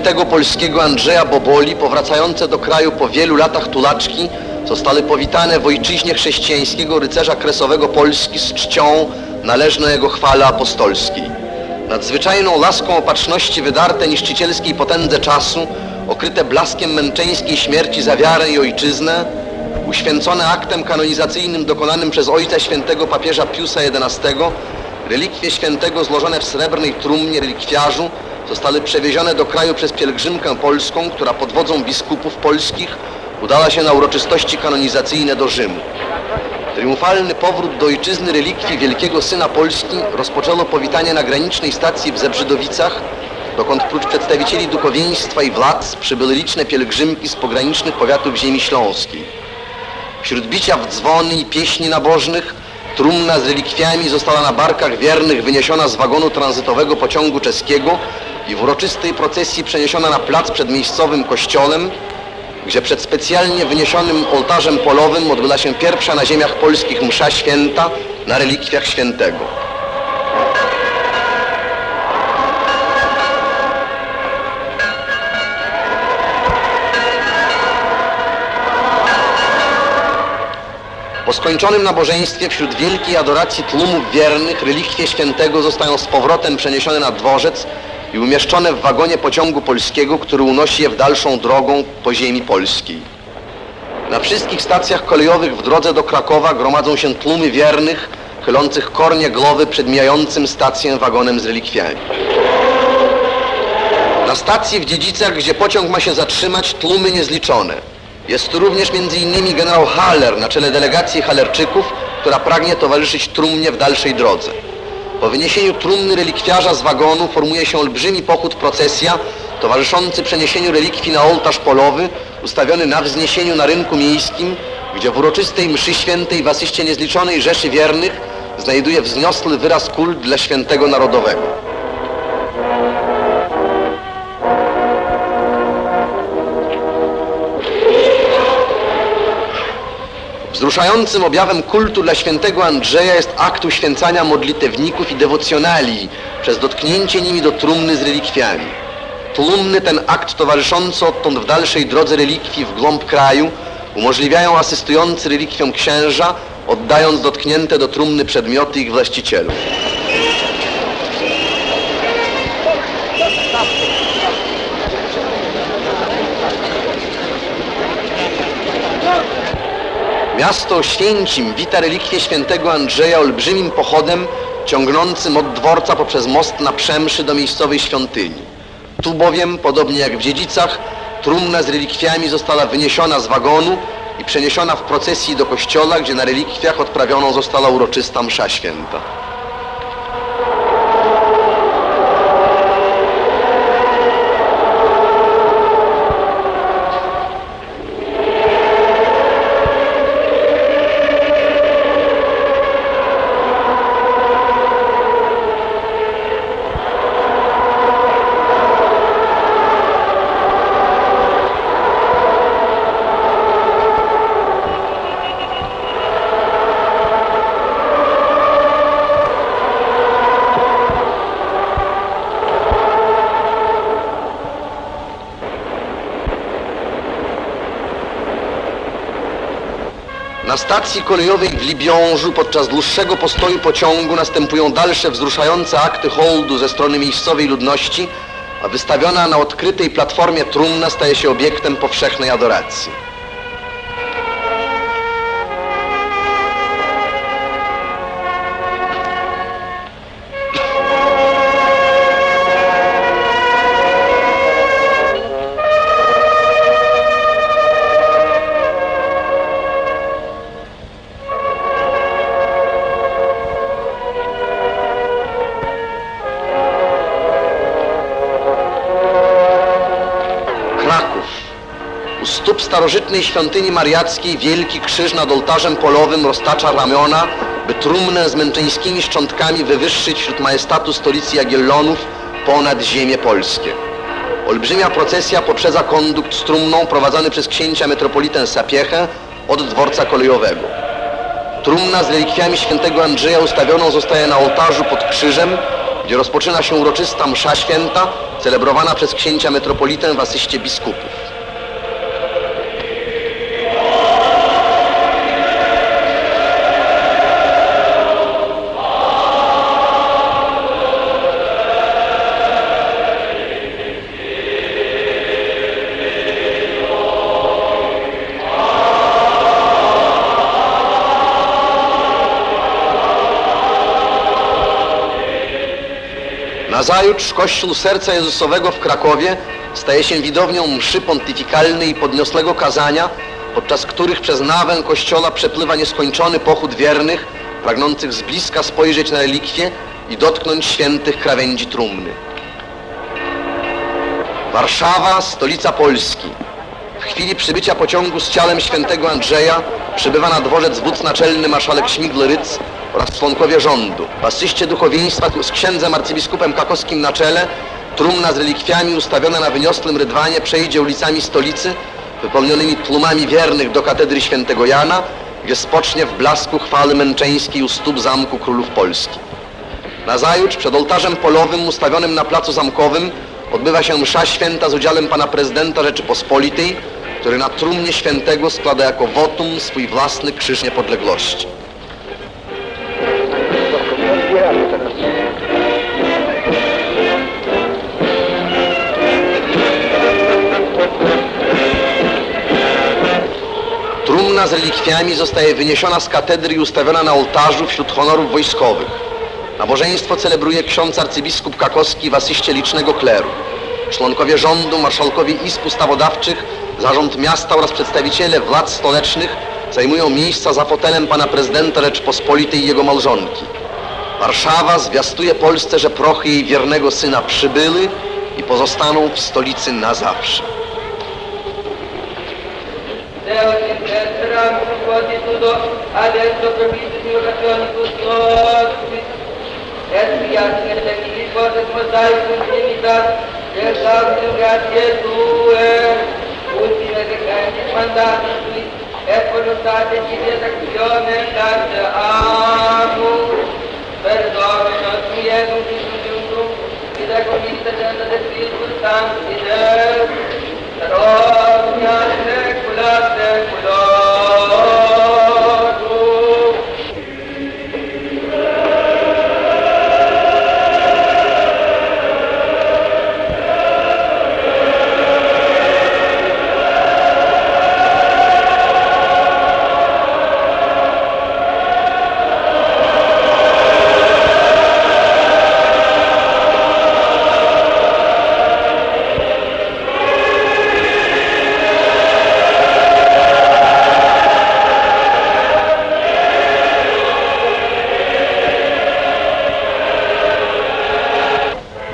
Świętego polskiego Andrzeja Boboli, powracające do kraju po wielu latach tulaczki, zostały powitane w ojczyźnie chrześcijańskiego rycerza kresowego Polski z czcią należną jego chwale apostolskiej. Nadzwyczajną laską opatrzności wydarte niszczycielskiej potędze czasu, okryte blaskiem męczeńskiej śmierci za wiarę i ojczyznę, uświęcone aktem kanonizacyjnym dokonanym przez ojca świętego papieża Piusa XI, relikwie świętego złożone w srebrnej trumnie relikwiarzu zostały przewiezione do kraju przez pielgrzymkę polską, która pod wodzą biskupów polskich udała się na uroczystości kanonizacyjne do Rzymu. Triumfalny powrót do ojczyzny relikwii wielkiego syna Polski rozpoczęło powitanie na granicznej stacji w Zebrzydowicach, dokąd prócz przedstawicieli duchowieństwa i władz przybyły liczne pielgrzymki z pogranicznych powiatów ziemi śląskiej. Wśród bicia w dzwony i pieśni nabożnych trumna z relikwiami została na barkach wiernych wyniesiona z wagonu tranzytowego pociągu czeskiego i w uroczystej procesji przeniesiona na plac przed miejscowym kościołem, gdzie przed specjalnie wyniesionym ołtarzem polowym odbyła się pierwsza na ziemiach polskich msza święta na relikwiach świętego. Po skończonym nabożeństwie wśród wielkiej adoracji tłumów wiernych relikwie świętego zostają z powrotem przeniesione na dworzec i umieszczone w wagonie pociągu polskiego, który unosi je w dalszą drogą po ziemi polskiej. Na wszystkich stacjach kolejowych w drodze do Krakowa gromadzą się tłumy wiernych, chylących kornie głowy przed mijającym stację wagonem z relikwiami. Na stacji w Dziedzicach, gdzie pociąg ma się zatrzymać, tłumy niezliczone. Jest tu również m.in. generał Haller na czele delegacji Halerczyków, która pragnie towarzyszyć trumnie w dalszej drodze. Po wyniesieniu trumny relikwiarza z wagonu formuje się olbrzymi pochód procesja towarzyszący przeniesieniu relikwii na ołtarz polowy ustawiony na wzniesieniu na rynku miejskim, gdzie w uroczystej mszy świętej w asyście niezliczonej rzeszy wiernych znajduje wzniosły wyraz kult dla świętego narodowego. Wzruszającym objawem kultu dla świętego Andrzeja jest akt uświęcania modlitewników i dewocjonalii przez dotknięcie nimi do trumny z relikwiami. Tłumny ten akt towarzyszący odtąd w dalszej drodze relikwii w głąb kraju umożliwiają asystujący relikwiom księża, oddając dotknięte do trumny przedmioty ich właścicielom. Miasto Oświęcim wita relikwie świętego Andrzeja olbrzymim pochodem ciągnącym od dworca poprzez most na Przemszy do miejscowej świątyni. Tu bowiem, podobnie jak w Dziedzicach, trumna z relikwiami została wyniesiona z wagonu i przeniesiona w procesji do kościoła, gdzie na relikwiach odprawioną została uroczysta msza święta. Na stacji kolejowej w Libiążu podczas dłuższego postoju pociągu następują dalsze wzruszające akty hołdu ze strony miejscowej ludności, a wystawiona na odkrytej platformie trumna staje się obiektem powszechnej adoracji. Starożytnej świątyni mariackiej wielki krzyż nad ołtarzem polowym roztacza ramiona, by trumnę z męczeńskimi szczątkami wywyższyć wśród majestatu stolicy Jagiellonów ponad ziemię polskie. Olbrzymia procesja poprzedza kondukt z trumną prowadzony przez księcia metropolitę Sapiechę od dworca kolejowego. Trumna z relikwiami świętego Andrzeja ustawioną zostaje na ołtarzu pod krzyżem, gdzie rozpoczyna się uroczysta msza święta, celebrowana przez księcia metropolitę w asyście biskupów. Nazajutrz kościół Serca Jezusowego w Krakowie staje się widownią mszy pontyfikalnej i podniosłego kazania, podczas których przez nawę kościoła przepływa nieskończony pochód wiernych, pragnących z bliska spojrzeć na relikwie i dotknąć świętych krawędzi trumny. Warszawa, stolica Polski. W chwili przybycia pociągu z ciałem świętego Andrzeja przybywa na dworzec wódz naczelny marszałek Śmigl-Ryc oraz członkowie rządu. W asyście duchowieństwa z księdzem arcybiskupem kakowskim na czele trumna z relikwiami ustawiona na wyniosłym rydwanie przejdzie ulicami stolicy wypełnionymi tłumami wiernych do katedry świętego Jana, gdzie spocznie w blasku chwały męczeńskiej u stóp zamku królów Polski. Nazajutrz przed ołtarzem polowym ustawionym na placu zamkowym odbywa się msza święta z udziałem pana prezydenta Rzeczypospolitej, który na trumnie świętego składa jako wotum swój własny krzyż niepodległości. Trumna z relikwiami zostaje wyniesiona z katedry i ustawiona na ołtarzu wśród honorów wojskowych. Nabożeństwo celebruje ksiądz arcybiskup Kakowski w asyście licznego kleru. Członkowie rządu, marszałkowie izb ustawodawczych, zarząd miasta oraz przedstawiciele władz stolecznych zajmują miejsca za fotelem pana prezydenta Rzeczpospolitej i jego małżonki. Warszawa zwiastuje Polsce, że prochy jej wiernego syna przybyły i pozostaną w stolicy na zawsze. Deo che verterà con di tutto, adesso propizio orazioni custodi. Essi anche le come del mosaico infinità, che salve grazie tue, ultime che grandi mandati qui, eccolo state di redazione tante amo. Perdono, ti è un disgiunto, ti da con il del Spirito Santo, ti da, però mi ha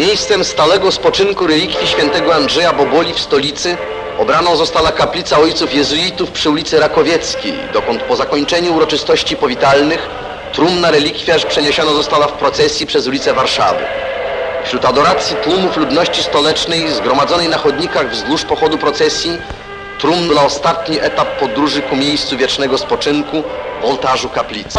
Miejscem stałego spoczynku relikwii świętego Andrzeja Boboli w stolicy obraną została kaplica ojców jezuitów przy ulicy Rakowieckiej, dokąd po zakończeniu uroczystości powitalnych trumna relikwiarz przeniesiona została w procesji przez ulicę Warszawy. Wśród adoracji tłumów ludności stolecznej zgromadzonej na chodnikach wzdłuż pochodu procesji trumna ostatni etap podróży ku miejscu wiecznego spoczynku w ołtarzu kaplicy.